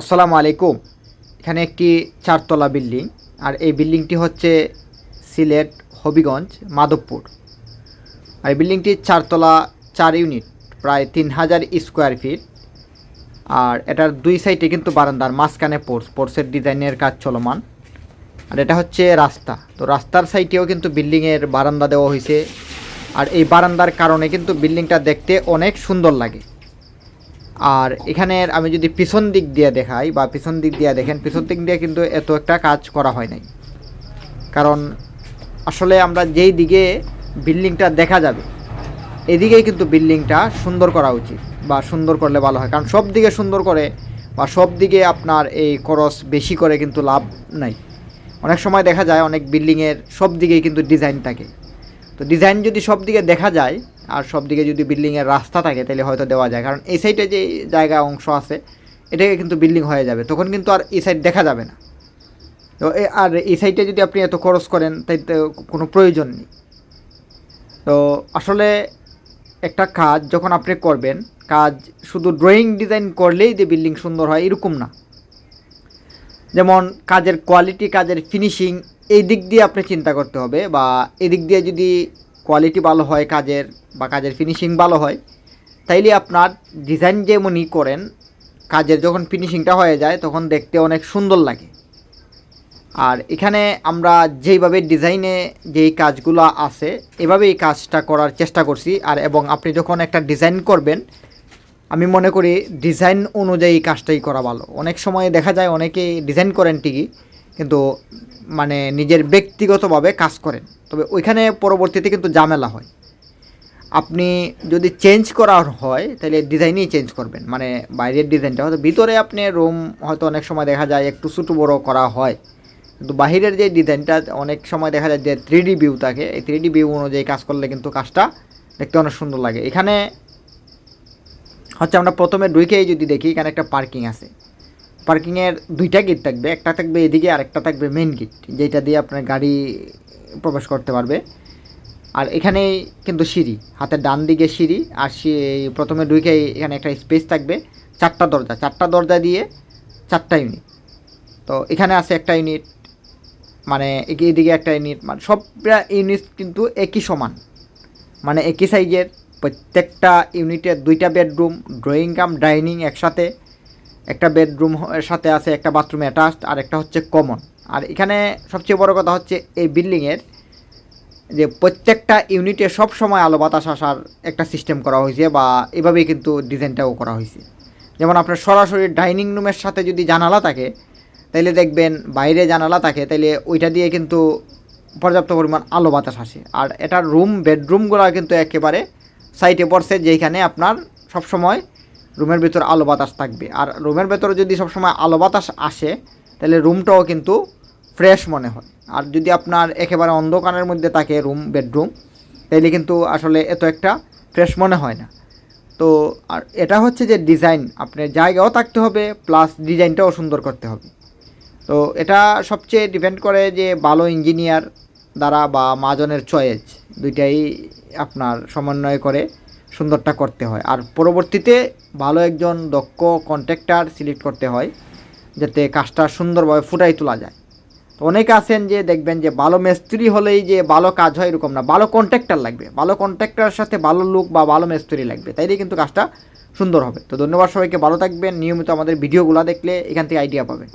আসসালামু আলাইকুম। এখানে একটি চারতলা বিল্ডিং, আর এই বিল্ডিংটি হচ্ছে সিলেট হবিগঞ্জ, মাধবপুর। আর এই বিল্ডিংটি চারতলা চার ইউনিট, প্রায় তিন হাজার স্কোয়ার ফিট। আর এটার দুই সাইডে কিন্তু বারান্দার মাঝখানে পোর্স পোর্সের ডিজাইনের কাজ চলমান। আর এটা হচ্ছে রাস্তা, তো রাস্তার সাইডেও কিন্তু বিল্ডিংয়ের বারান্দা দেওয়া হয়েছে। আর এই বারান্দার কারণে কিন্তু বিল্ডিংটা দেখতে অনেক সুন্দর লাগে। আর এখানের আমি যদি পিছন দিক দিয়ে দেখাই বা পিছন দিক দিয়ে দেখেন, পিছন দিক দিয়ে কিন্তু এত একটা কাজ করা হয় নাই। কারণ আসলে আমরা যেই দিকে বিল্ডিংটা দেখা যাবে, এদিকেই কিন্তু বিল্ডিংটা সুন্দর করা উচিত বা সুন্দর করলে ভালো হয়। কারণ সব দিকে সুন্দর করে বা সব দিকে আপনার এই খরচ বেশি করে কিন্তু লাভ নাই। অনেক সময় দেখা যায় অনেক বিল্ডিংয়ের সব দিকেই কিন্তু ডিজাইন থাকে। তো ডিজাইন যদি সব দিকে দেখা যায় আর সব দিকে যদি বিল্ডিংয়ের রাস্তা থাকে, তাহলে হয়তো দেওয়া যায়। কারণ এই সাইডে যে জায়গা অংশ আছে, এটাকে কিন্তু বিল্ডিং হয়ে যাবে। তখন কিন্তু আর এই সাইড দেখা যাবে না। তো আর এই সাইডে যদি আপনি এত খরচ করেন, তাই তো কোনো প্রয়োজন নেই। তো আসলে একটা কাজ যখন আপনি করবেন, কাজ শুধু ড্রয়িং ডিজাইন করলেই যে বিল্ডিং সুন্দর হয়, এরকম না। যেমন কাজের কোয়ালিটি কাজের ফিনিশিং এই দিক দিয়ে আপনি চিন্তা করতে হবে, বা এদিক দিয়ে যদি কোয়ালিটি ভালো হয় কাজের বা কাজের ফিনিশিং ভালো হয়, তাইলে আপনার ডিজাইন যেমনই করেন, কাজের যখন ফিনিশিংটা হয়ে যায়, তখন দেখতে অনেক সুন্দর লাগে। আর এখানে আমরা যেইভাবে ডিজাইনে যেই কাজগুলো আছে এভাবে এই কাজটা করার চেষ্টা করছি। আর এবং আপনি যখন একটা ডিজাইন করবেন, আমি মনে করি ডিজাইন অনুযায়ী কাজটাই করা ভালো। অনেক সময় দেখা যায় অনেকেই ডিজাইন করেন ঠিকই, কিন্তু মানে নিজের ব্যক্তিগতভাবে কাজ করেন। তবে ওইখানে পরবর্তীতে কিন্তু ঝামেলা হয়। আপনি যদি চেঞ্জ করার হয়, তাহলে ডিজাইনই চেঞ্জ করবেন। মানে বাইরের ডিজাইনটা হয়তো ভিতরে আপনি রুম হয়তো অনেক সময় দেখা যায় একটু ছোটো বড় করা হয়। কিন্তু বাহিরের যে ডিজাইনটা অনেক সময় দেখা যায় যে থ্রি ডি ভিউ থাকে। এই থ্রি ডি ভিউ অনুযায়ী কাজ করলে কিন্তু কাজটা দেখতে অনেক সুন্দর লাগে। এখানে হচ্ছে আমরা প্রথমে ঢুকেই যদি দেখি, এখানে একটা পার্কিং আছে। পার্কিংয়ের দুইটা গেট থাকবে। একটা থাকবে এদিকে আর একটা থাকবে মেন গেট যেটা দিয়ে আপনার গাড়ি প্রবেশ করতে পারবে। আর এখানেই কিন্তু সিঁড়ি, হাতের ডান দিকে সিঁড়ি, আর প্রথমে ঢুকেই এখানে একটা স্পেস থাকবে, চারটা দরজা চারটা দরজা দিয়ে চারটা ইউনিট তো এখানে আছে একটা ইউনিট মানে এদিকে একটা ইউনিট মানে সবটা ইউনিট কিন্তু একই সমান। মানে একই সাইজের প্রত্যেকটা ইউনিটের দুইটা বেডরুম ড্রয়িং কাম ডাইনিং একসাথে। একটা বেডরুম সাথে আছে একটা বাথরুম অ্যাটাচড আর একটা হচ্ছে কমন আর এখানে সবচেয়ে বড় কথা হচ্ছে এই বিল্ডিংয়ের যে প্রত্যেকটা ইউনিটে সব সময় আলো বাতাস আসার একটা সিস্টেম করা হয়েছে বা এভাবেই কিন্তু ডিজাইনটাও করা হয়েছে। যেমন আপনার সরাসরি ডাইনিং রুমের সাথে যদি জানালা থাকে, তাইলে দেখবেন বাইরে জানালা থাকে, তাইলে ওইটা দিয়ে কিন্তু পর্যাপ্ত পরিমাণ আলো বাতাস আসে। আর এটার রুম বেডরুমগুলো কিন্তু একেবারে সাইটে পড়ছে যেখানে আপনার সবসময় রুমের ভিতর আলো বাতাস থাকবে। আর রুমের ভেতরে যদি সবসময় আলো বাতাস আসে তাহলে রুমটাও কিন্তু ফ্রেশ মনে হয়। আর যদি আপনার একেবারে অন্ধকারের মধ্যে থাকে রুম, বেডরুম, তাইলে কিন্তু আসলে এত একটা ফ্রেশ মনে হয় না। তো আর এটা হচ্ছে যে ডিজাইন আপনার জায়গাও থাকতে হবে, প্লাস ডিজাইনটাও সুন্দর করতে হবে। তো এটা সবচেয়ে ডিপেন্ড করে যে ভালো ইঞ্জিনিয়ার দ্বারা বা মাজনের চয়েস, দুইটাই আপনার সমন্বয় করে সুন্দরটা করতে হয়। আর পরবর্তীতে ভালো একজন দক্ষ কন্ট্রাক্টর সিলেক্ট করতে হয়, যাতে কাজটা সুন্দরভাবে ফুটাই তোলা যায়। অনেকে আছেন যে দেখবেন যে ভালো মিস্ত্রি হলেই যে ভালো কাজ হয় এরকম না। ভালো কন্ট্রাক্টর লাগবে। ভালো কন্ট্রাক্টরের সাথে ভালো লোক বা ভালো মিস্ত্রি লাগবে। তাইলে কিন্তু কাজটা সুন্দর হবে। তো ধন্যবাদ সবাইকে। ভালো থাকবেন। নিয়মিত আমাদের ভিডিওগুলো দেখলে এখান থেকে আইডিয়া পাবেন।